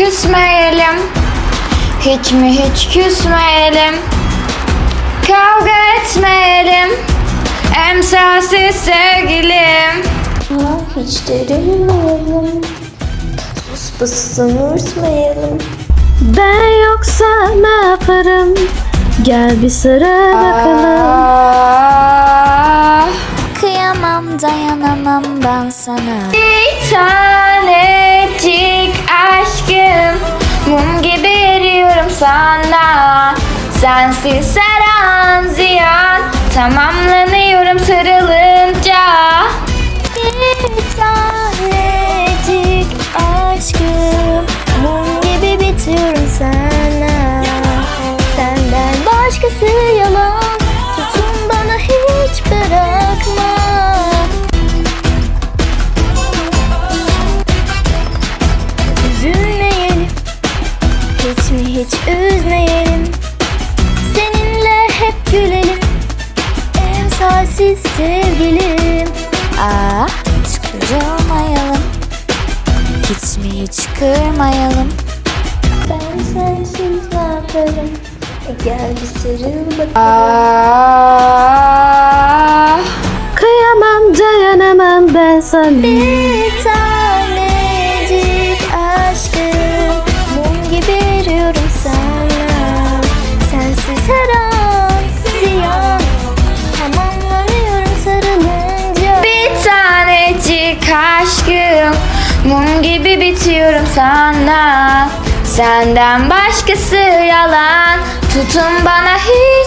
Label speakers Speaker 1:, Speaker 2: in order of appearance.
Speaker 1: etmeyelim Hiç mi hiç küsmeyelim? Kavga etmeyelim. Emsalsiz sevgilim.
Speaker 2: Hiç derilmeyelim Sus pısın unutmayalım
Speaker 3: Ben yoksa ne yaparım? Gel bir sıra bakalım.
Speaker 1: Ah,
Speaker 2: Kıyamam dayanamam ben sana.
Speaker 1: Bir Sensiz her an ziyan Tamamlanıyorum sarılınca
Speaker 2: Bir tanecik aşkım. Mum gibi bitiyorum sana. Senden başkası yalan Tutun bana hiç bırakma. Üzülmeyelim. Hiç mi hiç üzmeyelim Emsalsiz sevgilim. Ah hiç kırılmayalım. Hiç mi hiç kırmayalım? Ben sensiz ne yaparım? E gel bir sarıl bakalım.
Speaker 1: Ah,
Speaker 3: Kıyamam dayanamam ben sana.
Speaker 1: Bir tanecik aşkım. Mum gibi bitiyorum sana. Senden başkası yalan. Tutun bana hiç